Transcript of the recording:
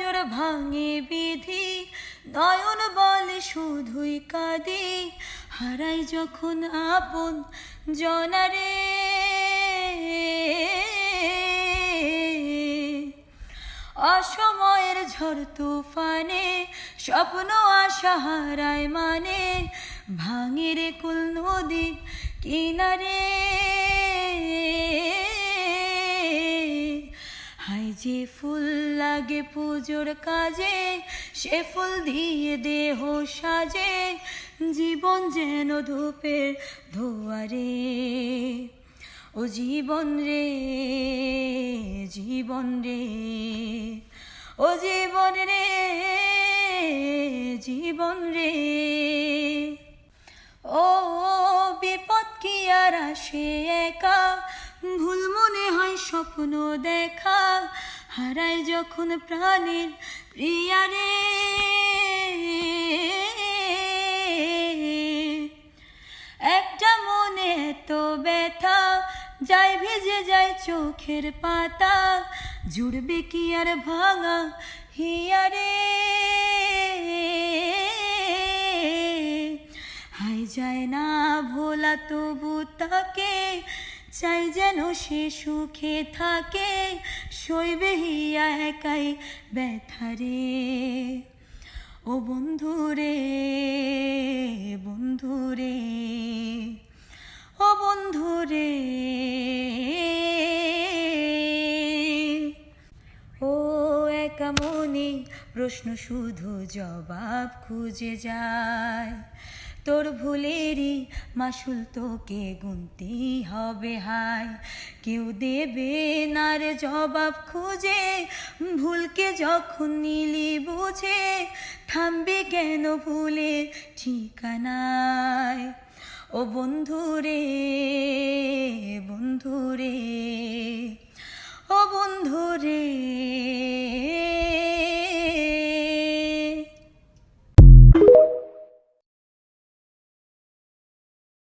নজর ভাঙে বিধি, নয়ন বলে শুধুই কাঁদি, হারাই যখন আপন জনারে। অসময়ের ঝড় তুফানে, স্বপ্ন আশা হারায় মানে ভাঙে রে কুল নদীর কিনারে। যে ফুল লাগে পুজোর কাজে, সে ফুল দিয়ে দেহ সাজে, জীবন যেন ধূপের ধোয়ারে। ও জীবন রে জীবন রে, ও জীবন রে জীবন রে। ও বিপদ কি আর আসে? স্বপ্ন দেখা হারায় যখন প্রাণের প্রিয়ারে একটা মনে তো ব্যথা যায় ভেজে যায় চোখের পাতা, জুড়বে কি আর ভাঙা হিয়ারে হাই যায় না ভোলা তবু তাকে চাই যেন সে সুখে থাকে, সইবে হিয়া একাই ব্যথারে ও বন্ধুরে বন্ধুরে ও বন্ধুরে ও একা মনে প্রশ্ন শুধু জবাব খুঁজে যায়। তোর ভুলেরই মাসুল তোকে গুনতেই হবে, হায়। কেউ দেবে না রে জবাব খুঁজে, ভুলকে যখন নিলি বুঝে, থামবে কেন ভুলের ঠিকানায়? ও বন্ধুরে